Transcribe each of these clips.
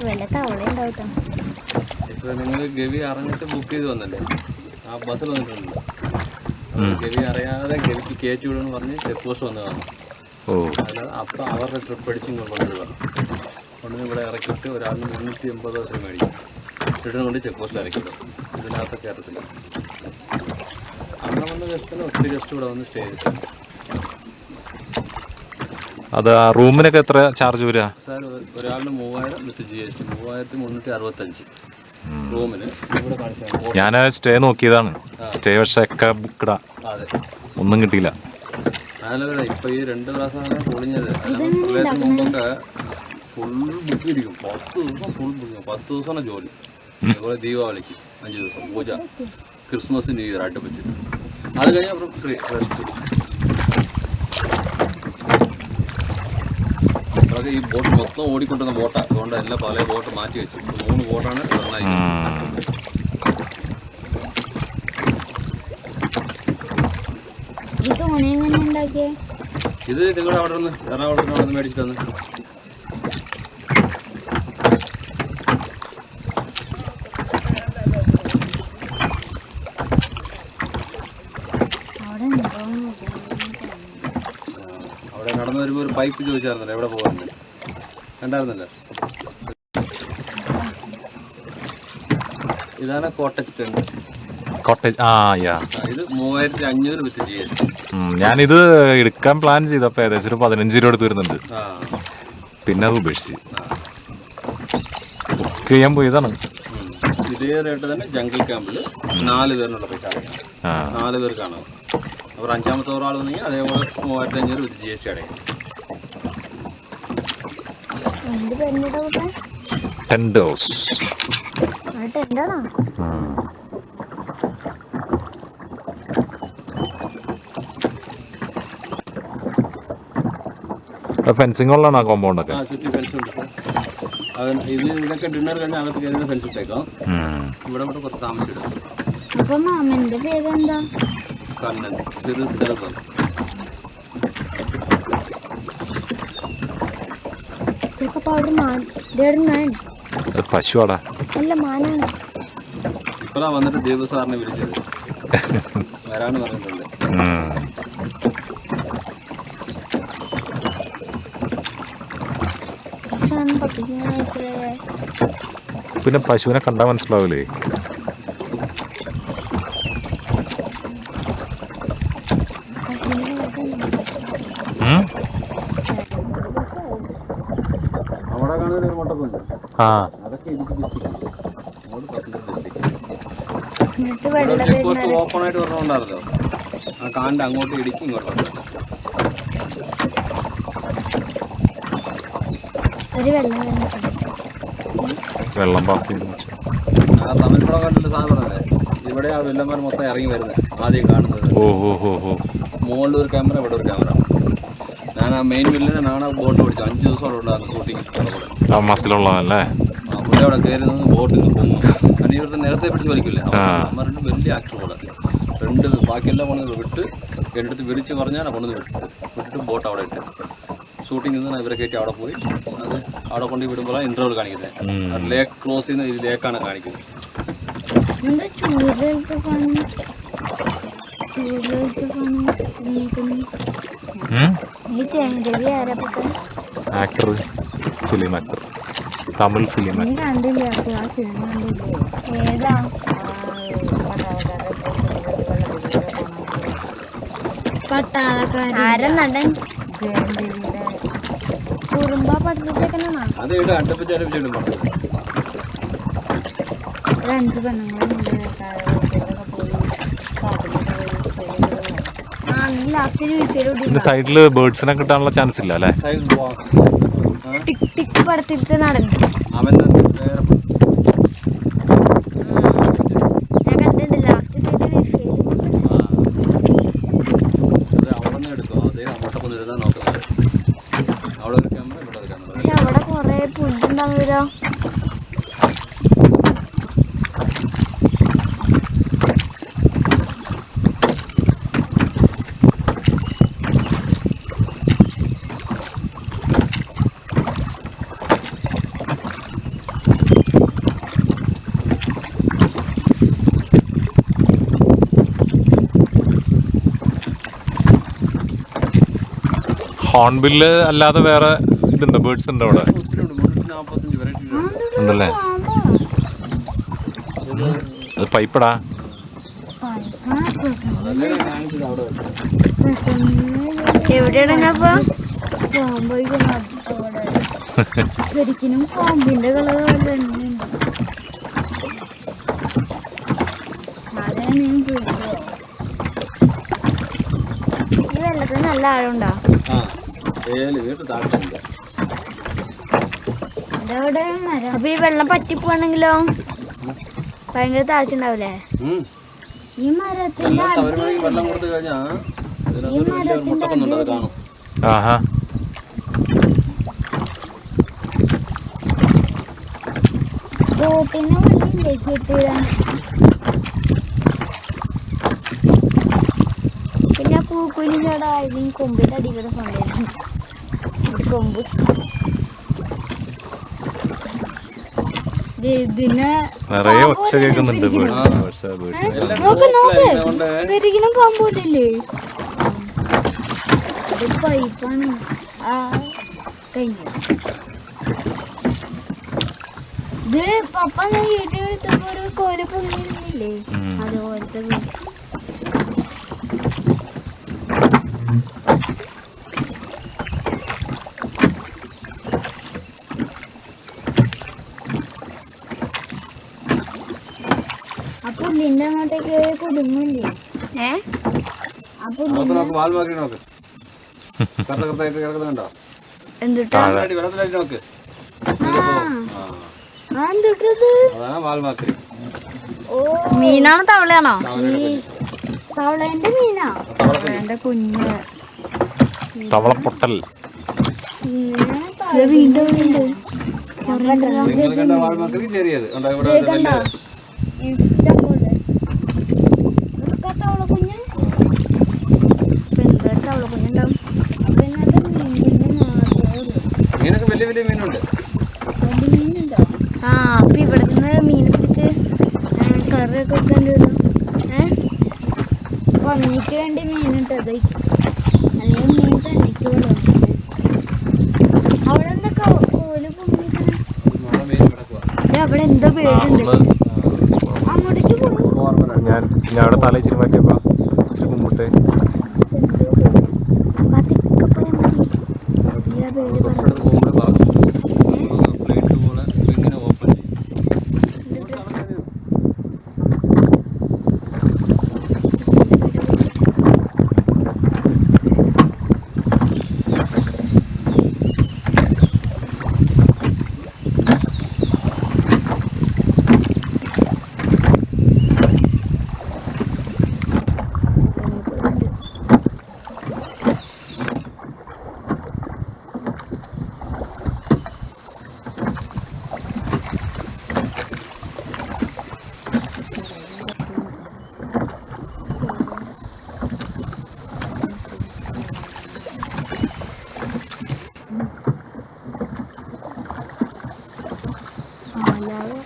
വല്ല തവള ഉണ്ടാവട്ടോ. ഇപ്പൊ നിങ്ങൾ ഗവി അറിഞ്ഞിട്ട് ബുക്ക് ചെയ്ത് വന്നല്ലേ? ആ ബസ്സിൽ വന്നിട്ടുണ്ടല്ലോ അപ്പോൾ ഗവി അറിയാതെ ഗവിക്ക് കയറ്റി വിടുമെന്ന് പറഞ്ഞ് ചെക്ക് പോസ്റ്റ് വന്നതാണ് അപ്പൊ അവരുടെ ട്രിപ്പ് അടിച്ച് ഇങ്ങോട്ട് കൊണ്ടുവരിക കൊണ്ടുവന്ന് ഇവിടെ ഇറക്കിയിട്ട് ഒരാളിന് മുന്നൂറ്റി എൺപത് ദിവസം മേടിക്കും. റിട്ടേൺ കൊണ്ട് ചെക്ക് പോസ്റ്റിൽ ഇറക്കിക്കും ഇതിനകത്ത് കയറത്തില്ല. അന്ന് വന്ന ഗസ്റ്റിന് ഒത്തിരി ഗസ്റ്റ് ഇവിടെ വന്ന് സ്റ്റേ ചെയ്തു അത് ആ റൂമിനൊക്കെ എത്ര ചാർജ് വരിക? സാർ ഒരാളിന് മൂവായിരം വിത്ത് ജി എസ് ടി മൂവായിരത്തി മുന്നൂറ്റി അറുപത്തഞ്ച് റൂമിന്. ഞാൻ സ്റ്റേ നോക്കിയതാണ്. സ്റ്റേ പക്ഷേ ഒക്കെ ബുക്കഡാ അതെ. ഒന്നും കിട്ടിയില്ല. ഞാനല്ല ഇപ്പൊ ഈ രണ്ട് പ്രാവശ്യമാണ് പൊളിഞ്ഞത്. പ്രളയത്തിന് മുമ്പൊക്കെ ഫുൾ ബുക്കിരിക്കും പത്ത് ദിവസം ഫുൾ ബുക്കിരിക്കും പത്ത് ദിവസമാണ് ജോലി. അതുപോലെ ദീപാവലിക്ക് അഞ്ച് ദിവസം പൂജ ക്രിസ്മസ് ന്യൂ ഇയർ അടുപ്പിച്ചിട്ട് അത് കഴിഞ്ഞാൽ അപ്പുറം ഫ്രീ റെസ്റ്റ് അതൊക്കെ ഈ ബോട്ട് മൊത്തം ഓടിക്കൊണ്ടുവന്ന ബോട്ടാണ് അതുകൊണ്ട് എല്ലാം പല ബോട്ട് മാറ്റി വെച്ചു. മൂന്ന് ബോട്ടാണ് റണ്ണായി ഇത് നിങ്ങളുടെ അവിടെ നിന്ന് എറണാകുളത്ത് മേടിച്ചിട്ട് വന്നു. അവിടെ വരുമ്പോൾ ഒരു പൈപ്പ് ചോദിച്ചായിരുന്നല്ലോ എവിടെ പോകാറുണ്ട് കണ്ടായിരുന്നല്ലോ? ഇതാണ് കോട്ടേജ് ടെണ്ട് കോട്ടേജ് ആ യാ ഇത് മൂവായിരത്തി അഞ്ഞൂറ് വിത്ത് ജി എസ് ഞാനിത് എടുക്കാൻ പ്ലാൻ ചെയ്തപ്പോൾ ഏകദേശം ഒരു പതിനഞ്ച് രൂപ എടുത്ത് വരുന്നുണ്ട്. പിന്നെ അത് ഉപേക്ഷിച്ച്. ബുക്ക് ചെയ്യാൻ പോയതാണ്. ഇതേ റേറ്റ് തന്നെ ജംഗിൾ ക്യാമ്പിൽ നാല് പേരിനുള്ള പൈസ നാല് പേർക്കാണ് അവർ അഞ്ചാമത്തെ ഒരാൾ വന്നെങ്കിൽ അതേപോലെ മൂവായിരത്തി അഞ്ഞൂറ് with G S T house ആ ഫെൻസിങ് ഉള്ളതാണ് ആ കോമ്പൗണ്ടൊക്കെ ആ ചുറ്റി ഫെൻസ് ഉണ്ട്. ഇത് ഇതിനൊക്കെ ഡിന്നർ കഴിഞ്ഞാൽ അകത്ത് കയറി ഫെൻസ് ഇട്ടേക്കാം. ഇവിടെ ഇവിടെ കുറച്ച് താമസിച്ചിടും കണ്ണൻ. അത് പശുവാടാ. അല്ല മാനാണ്. ഇപ്പോഴാണ് വന്നിട്ട് ദേവു സാറിനെ വിളിച്ചത്. പറഞ്ഞിട്ടുണ്ട്. പിന്നെ പശുവിനെ കണ്ടാൽ മനസ്സിലാവില്ലേ ഉം? അവിടെ കാണുന്ന ഒരു മുട്ടക്കുണ്ട് ആ അതൊക്കെ ഇടുക്കി ഡിസ്ട്രിക്ട് അങ്ങോട്ട് പത്തനംതിട്ട ഡിസ്ട്രിക്ട് എന്നിട്ട് വെള്ളം ചെക്ക് പോസ്റ്റ് ഓപ്പൺ ആയിട്ട് പറഞ്ഞുകൊണ്ടാണല്ലോ. ആ കാണ്ട് അങ്ങോട്ട് ഇടിക്കും ഇങ്ങോട്ട്. വെള്ളം പാസ് വെച്ചു. ആ തമിഴ്പടം കണ്ടിട്ട് സാധനം ഇവിടെ ആ വെള്ളംമാർ മൊത്തം ഇറങ്ങി വരുന്നത് ആദ്യം കാണുന്നത്. മുകളിൽ ഒരു ക്യാമറ ഇവിടെ ഒരു ക്യാമറ ഞാൻ ആ മെയിൻ വില്ലിനെ നാണ ബോട്ട് പിടിച്ചു അഞ്ച് ദിവസം അവിടെ ഉണ്ടായിരുന്നു ഷൂട്ടിങ് മസിലുള്ളതല്ലേ അവിടെ കയറി നിന്ന് ബോട്ടിൽ പൊങ്ങും കാരണം ഇവരുടെ നേരത്തെ പിടിച്ച് വലിക്കില്ല? അമ്മ രണ്ട് വലിയ ആക്ടർ രണ്ട് ബാക്കിയെല്ലാം കൊണ്ടു വിട്ട് എടുത്ത് വിരിച്ച് പറഞ്ഞാൽ കൊണ്ടു വിട്ടു വിട്ടിട്ട് ബോട്ട് അവിടെ ഇട്ട്. ഷൂട്ടിംഗ് നിന്ന് ഇവരെ കയറ്റി അവിടെ പോയി. അത് അവിടെ കൊണ്ട് വിടുമ്പോഴാണ് ഇന്റർവൽ കാണിക്കുന്നത്. ലേക്ക് ക്ലോസ് ചെയ്യുന്ന ഈ ലേക്കാണ് കാണിക്കുന്നത് actor film actor Tamil film പട്ടാളക്കാരൻ നടൻ? കുറുമ്പ പഠിപ്പിച്ചേക്കണ അഞ്ച് പെണ്ണുങ്ങളുണ്ട്. ലാസ്റ്റ് സൈഡിൽ ബേർഡ്സിനെ കിട്ടാനുള്ള ചാൻസ് ഇല്ല അല്ലേ? ടിക് ടിക് പടത്തിട്ട് നടന്നു അവൻ വേറെ ഞാൻ കണ്ടിട്ടുണ്ട് ലാസ്റ്റ് സൈഡ് വിഷയിൽ അത് അവിടെ നിന്ന് എടുക്കും അതേ അങ്ങോട്ടൊക്കെ ഇരുന്നാൽ നോക്കുന്നത് അവിടെ ഒരു ക്യാമറ ഇവിടെ ഒരു ക്യാമറ പക്ഷെ അവിടെ കൊറേ പുല്ല് ഉണ്ടല്ലോ ഹോൺബില്ല് അല്ലാതെ വേറെ ഇതുണ്ട് ബേർഡ്സ് ഉണ്ട് അവിടെ. ഉണ്ടല്ലേ? അത് പൈപ്പടാ ശരിക്കും പാമ്പിന്റെ കളർ നല്ല ആഴമുണ്ടോ? താഴ്ചയില്ല അപ്പൊ ഈ വെള്ളം പറ്റിപ്പോണെങ്കിലോ ഭയങ്കര താഴ്ച ഉണ്ടാവില്ലേ ഈ മരത്തിന്റെ വെള്ളം കൊടുത്തു കാണും. ആഹാ. ബോട്ടിന് വണ്ടിയില്ലേ കെട്ടിയിടാൻ പിന്നെ ഇതിന് കൊമ്പിന്റെ അടികൂടെ കൊണ്ടുവരുന്നു. കൊമ്പ്. നിറയെ ഒച്ച കേൾക്കുന്നുണ്ട് നോക്ക് നോക്ക്. പെരുകിനും പാമ്പോട്ടില്ലേ ഇത് പൈപ്പാണ്. ആ കഴിഞ്ഞു. ഇത് പപ്പ ഞാൻ വീട്ടിൽ എടുത്തപ്പോ ഒരു കോല പൊങ്ങിയിരുന്നില്ലേ. അതുപോലത്തെ പുല്ലിന്റെ അങ്ങോട്ടേക്ക് കുടുങ്ങില്ലേ ഏ? നോക്ക് നോക്ക് വാൽ മാക്കി നോക്ക്. കറക്റ്റ് കറക്റ്റായിട്ട് കിടക്കുന്നുണ്ടോ എന്തുട്ടാ? വെള്ളത്തിലായിട്ട് നോക്ക്. ആ. ആ. എന്തുട്ടത്? അതാണ് വാൽ മാക്രി മീനാണോ തവളയാണോ? തവളേന്റെ മീനാ? തവളേന്റെ കുഞ്ഞ്. തവളപ്പൊട്ടൽ. വീണ്ടും വീണ്ടും. ചെറിയത് കണ്ടോ ഇവിടെ ഒരു വലിയ മീനൊക്കെ വലിയ വലിയ മീനുണ്ട്. ആ അപ്പൊ മീൻ പിടിച്ച് കറിയൊക്കെ വെക്കേണ്ടി വരും. ഏഹ് പന്നിക്ക് വേണ്ടി മീൻ അല്ലെങ്കിൽ അവിടെ കോൽ പൊങ്ങിക്കണേ എന്തോ അങ്ങോട്ടേക്ക് ഞാൻ ഞാൻ അവിടെ തല ഇച്ചിരി മാറ്റിയപ്പോ ഇച്ചിരി മുമ്പിട്ട് പതുക്കെ പോയാൽ മതി ഇതിലാ പേടി പറ തൊട്ടടുത്ത് പോകുമ്പോൾ ഭാഗം പ്ലേറ്റ് പോലെ ഇങ്ങനെ ഓപ്പൺ ചെയ്യും അല്ലാതെ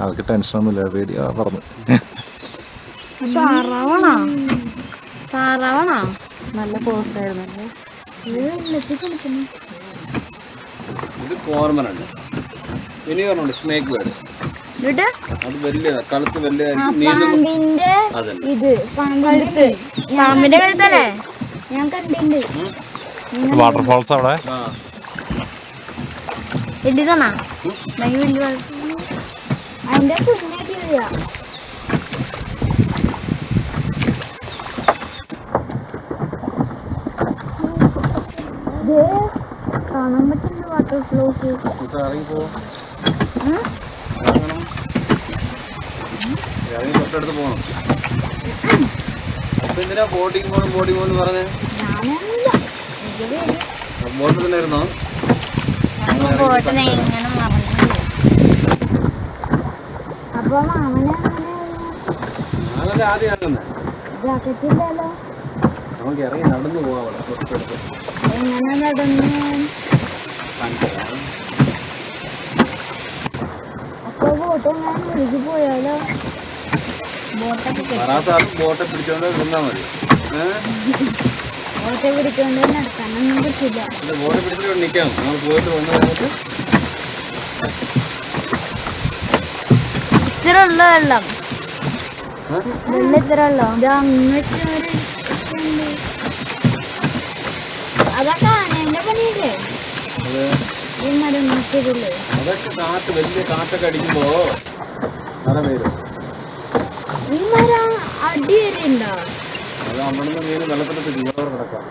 അവർക്ക് ടെൻഷനൊന്നുമില്ല പേടിയാ പറഞ്ഞു. താറാവണോ? താറാവണോ? നല്ല ഇത് കോർമനുണ്ട് ഇനി പറഞ്ഞുണ്ട് സ്നേക്ക് ബേർഡ് അത് വലിയ കഴുത്ത് വലിയ ഇത് കഴുത്ത്. പാമ്പിന്റെ കഴുത്തല്ലേ? ഞാൻ കണ്ടിട്ടുണ്ട്. വാട്ടർഫാൾസ് അവിടെ? ആ. വലുതാണോ ഭയങ്കര വലിയ അതിന്റെ കുഞ്ഞായിട്ട് വരിക കാണാൻ പറ്റുന്ന വാട്ടർ ഫ്ലോസ് തൊട്ടടുത്ത് പോകണം അപ്പൊ എന്തിനാ ബോട്ടിങ് പോകണം ബോട്ടിങ് പോകുന്നു പറഞ്ഞേ? ബോട്ടിൽ തന്നെയായിരുന്നോ? ബോട്ടിനെ ഇങ്ങനെ അപ്പൊ മാമനെ ആദ്യം ഇറങ്ങുന്നത് ജാക്കറ്റ് ഇല്ലല്ലോ നമുക്ക് ഇറങ്ങി നടന്നു പോവാം അവിടെ തൊട്ടടുത്ത്. എങ്ങനെ നടന്ന്. അപ്പൊ ബോട്ട് എങ്ങനെ ഒഴുകി പോയാലോ? ബോട്ടൊക്കെ ബോട്ടെ പിടിച്ചോണ്ട് നിന്നാ മതി. ബോട്ടെ പിടിച്ചോണ്ട് നടക്കാനൊന്നും പറ്റില്ല. ബോട്ടെ പിടിച്ചിട്ട് നിൽക്കാം നമ്മൾ പോയിട്ട് വന്നു സമയത്ത് ഇത്ര ഉള്ള വെള്ളം വെള്ളം. ഇത്ര ഉള്ളോ ഇത് അങ്ങോട്ട്. അതൊക്കെ ആനേന്റെ പണിയല്ലേ? അത്. ഈ മരം നോക്കിയതില്ലേ? അതൊക്കെ കാറ്റ് വലിയ കാറ്റൊക്കെ അടിക്കുമ്പോ മഴ പെയ്യും ഈ മരം അടി വരെ ഉണ്ടോ അത് അമ്മണെന്ന് മീൻ വെള്ളത്തിനകത്ത് ജീവനോട് കിടക്കാം.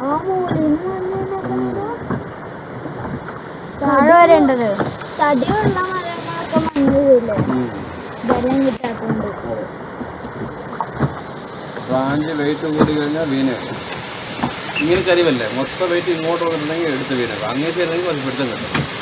ആ മൂലിന്ന് താഴെ വരേണ്ടത്. തടിയുള്ള മരങ്ങളൊക്കെ മണ്ണ് വെള്ളം കിട്ടാത്തോണ്ട് ബ്രാഞ്ച് വെയിറ്റ് കൂടി കഴിഞ്ഞാൽ വീണ്. ഇങ്ങനെ ചരിവല്ലേ? മൊത്തം വെയിറ്റ് ഇങ്ങോട്ട് വന്നിട്ടുണ്ടെങ്കിൽ എടുത്ത് വീണത് അങ്ങനെ ചെയ്യണമെങ്കിൽ കുറച്ച് പിടുത്തം കിട്ടും.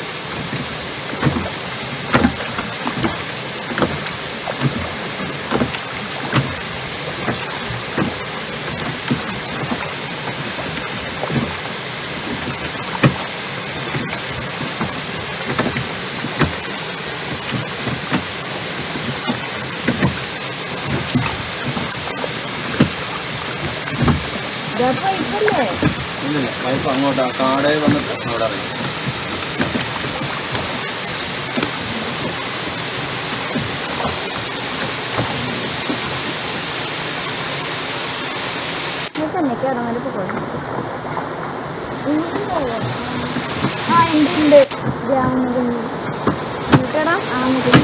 ഇല്ലില്ല പൈപ്പ് അങ്ങോട്ട് കാടേ വന്നിട്ട് അവിടെ ഇറങ്ങി ആ ഉണ്ട് ഉണ്ട് കേട്ടാ ആ മുകുഞ്ഞ്